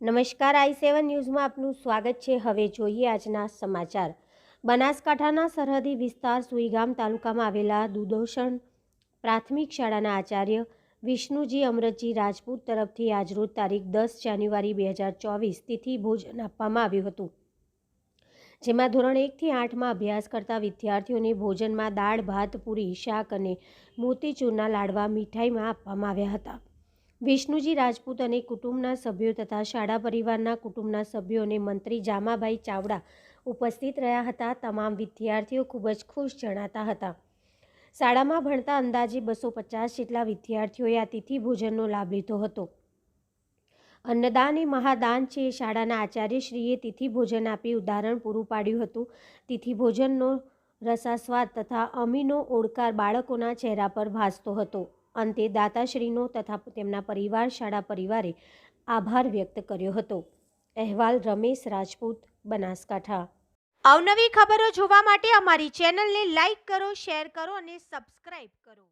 નમસ્કાર, આઈ સેવન ન્યૂઝમાં આપનું સ્વાગત છે. હવે જોઈએ આજના સમાચાર. બનાસકાંઠાના સરહદી વિસ્તાર સુઈગામ તાલુકામાં આવેલા દુદોષણ પ્રાથમિક શાળાના આચાર્ય વિષ્ણુજી અમરતજી રાજપૂત તરફથી આજરોજ તારીખ દસ જાન્યુઆરી બે હજાર ચોવીસ તિથિ ભોજન આપવામાં આવ્યું હતું. જેમાં ધોરણ એકથી આઠમાં અભ્યાસ કરતા વિદ્યાર્થીઓને ભોજનમાં દાળ, ભાત, પૂરી, શાક અને મોતીચૂરના લાડવા મીઠાઈમાં આપવામાં આવ્યા હતા. વિષ્ણુજી રાજપૂત અને કુટુંબના સભ્યો તથા શાળા પરિવારના કુટુંબના સભ્યો અને મંત્રી જામાભાઈ ચાવડા ઉપસ્થિત રહ્યા હતા. તમામ વિદ્યાર્થીઓ ખૂબ જ ખુશ જણાતા હતા. શાળામાં ભણતા અંદાજે બસો પચાસ જેટલા વિદ્યાર્થીઓએ આ તિથિ ભોજનનો લાભ લીધો હતો. અન્નદાન એ મહાદાન છે. શાળાના આચાર્યશ્રીએ તિથિ ભોજન આપી ઉદાહરણ પૂરું પાડ્યું હતું. તિથિ ભોજનનો રસાસ્વાદ તથા અમીનો ઓડકાર બાળકોના ચહેરા પર ભાસતો હતો. અંતે દાતાશ્રીનો તથા તેમના પરિવાર, શાળા પરિવારે આભાર વ્યક્ત કર્યો હતો. અહેવાલ રમેશ રાજપૂત, બનાસકાંઠા. અવનવી ખબરો જોવા માટે અમારી ચેનલને લાઇક કરો, શેર કરો અને સબસ્ક્રાઇબ કરો.